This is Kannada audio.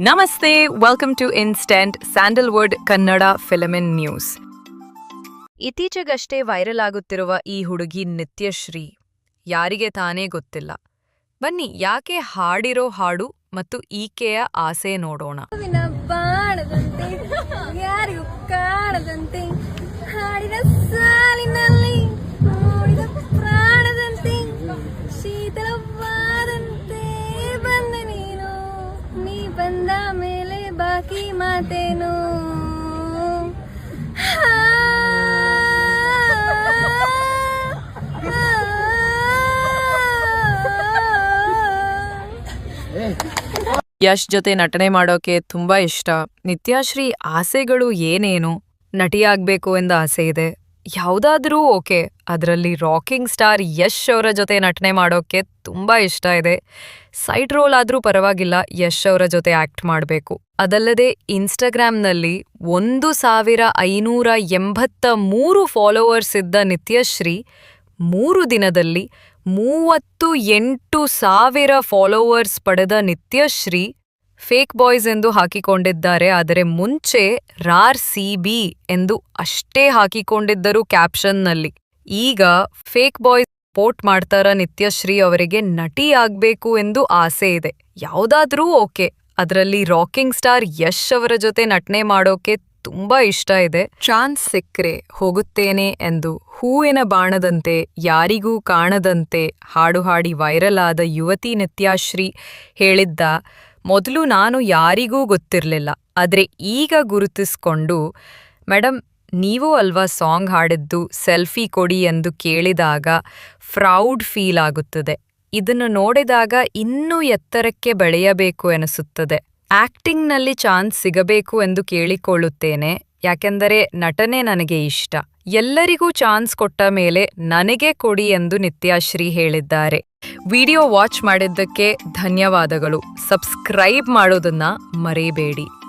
ನಮಸ್ತೆ welcome to instant Sandalwood Kannada ಫಿಲಮಿನ್ news ಇತ್ತೀಚೆಗಷ್ಟೇ ವೈರಲ್ ಆಗುತ್ತಿರುವ ಈ ಹುಡುಗಿ ನಿತ್ಯಶ್ರೀ ಯಾರಿಗೆ ತಾನೇ ಗೊತ್ತಿಲ್ಲ. ಬನ್ನಿ, ಯಾಕೆ ಹಾಡಿರೋ ಹಾಡು ಮತ್ತು ಈಕೆಯ ಆಸೆ ನೋಡೋಣ. ಬಾಕಿ ಮಾತೇನು? ಯಶ್ ಜೊತೆ ನಟನೆ ಮಾಡೋಕೆ ತುಂಬಾ ಇಷ್ಟ. ನಿತ್ಯಾಶ್ರೀ ಆಸೆಗಳು ಏನೇನು? ನಟಿಯಾಗಬೇಕು ಎಂದ ಆಸೆ ಇದೆ. ಯಾವುದಾದ್ರೂ ಓಕೆ, ಅದರಲ್ಲಿ ರಾಕಿಂಗ್ ಸ್ಟಾರ್ ಯಶ್ ಅವರ ಜೊತೆ ನಟನೆ ಮಾಡೋಕೆ ತುಂಬಾ ಇಷ್ಟ ಇದೆ. ಸೈಡ್ ರೋಲ್ ಆದ್ರೂ ಪರವಾಗಿಲ್ಲ, ಯಶ್ ಅವರ ಜೊತೆ ಆಕ್ಟ್ ಮಾಡಬೇಕು. ಅದಲ್ಲದೆ ಇನ್ಸ್ಟಾಗ್ರಾಮ್ನಲ್ಲಿ ಒಂದು ಸಾವಿರ ಐನೂರ ಎಂಬತ್ತ ಮೂರು ಫಾಲೋವರ್ಸ್ ಇದ್ದ ನಿತ್ಯಶ್ರೀ, ಮೂರು ದಿನದಲ್ಲಿ ಮೂವತ್ತು ಎಂಟು ಸಾವಿರ ಫಾಲೋವರ್ಸ್ ಪಡೆದ ನಿತ್ಯಶ್ರೀ ಫೇಕ್ ಬಾಯ್ಸ್ ಎಂದು ಹಾಕಿಕೊಂಡಿದ್ದಾರೆ, ಆದರೆ ಮುಂಚೆ ರಾರ್ ಸಿ ಬಿ ಎಂದು ಅಷ್ಟೇ ಹಾಕಿಕೊಂಡಿದ್ದರು ಕ್ಯಾಪ್ಷನ್ನಲ್ಲಿ. ಈಗ ಫೇಕ್ ಬಾಯ್ಸ್ ಪೋರ್ಟ್ ಮಾಡ್ತಾರ ನಿತ್ಯಶ್ರೀ ಅವರಿಗೆ ನಟಿ ಆಗ್ಬೇಕು ಎಂದು ಆಸೆ ಇದೆ. ಯಾವುದಾದ್ರೂ ಓಕೆ, ಅದರಲ್ಲಿ ರಾಕಿಂಗ್ ಸ್ಟಾರ್ ಯಶ್ ಅವರ ಜೊತೆ ನಟನೆ ಮಾಡೋಕೆ ತುಂಬಾ ಇಷ್ಟ ಇದೆ. ಚಾನ್ಸ್ ಸಿಕ್ಕರೆ ಹೋಗುತ್ತೇನೆ ಎಂದು ಹೂವಿನ ಬಾಣದಂತೆ, ಯಾರಿಗೂ ಕಾಣದಂತೆ ಹಾಡು ಹಾಡಿ ವೈರಲ್ ಆದ ಯುವತಿ ನಿತ್ಯಾಶ್ರೀ ಹೇಳಿದ್ದ ಮೊದಲು ನಾನು ಯಾರಿಗೂ ಗೊತ್ತಿರಲಿಲ್ಲ, ಆದರೆ ಈಗ ಗುರುತಿಸ್ಕೊಂಡು ಮೇಡಮ್ ನೀವು ಅಲ್ವಾ ಸಾಂಗ್ ಹಾಡಿದ್ದು, ಸೆಲ್ಫಿ ಕೊಡಿ ಎಂದು ಕೇಳಿದಾಗ ಫ್ರೌಡ್ ಫೀಲ್ ಆಗುತ್ತದೆ. ಇದನ್ನು ನೋಡಿದಾಗ ಇನ್ನೂ ಎತ್ತರಕ್ಕೆ ಬೆಳೆಯಬೇಕು ಎನಿಸುತ್ತದೆ. ಆಕ್ಟಿಂಗ್ನಲ್ಲಿ ಚಾನ್ಸ್ ಸಿಗಬೇಕು ಎಂದು ಕೇಳಿಕೊಳ್ಳುತ್ತೇನೆ, ಯಾಕೆಂದರೆ ನಟನೆ ನನಗೆ ಇಷ್ಟ. ಎಲ್ಲರಿಗೂ ಚಾನ್ಸ್ ಕೊಟ್ಟ ಮೇಲೆ ನನಗೆ ಕೊಡಿ ಎಂದು ನಿತ್ಯಾಶ್ರೀ ಹೇಳಿದ್ದಾರೆ. ವಿಡಿಯೋ ವಾಚ್ ಮಾಡಿದ್ದಕ್ಕೆ ಧನ್ಯವಾದಗಳು. ಸಬ್ಸ್ಕ್ರೈಬ್ ಮಾಡೋದನ್ನ ಮರೆಯಬೇಡಿ.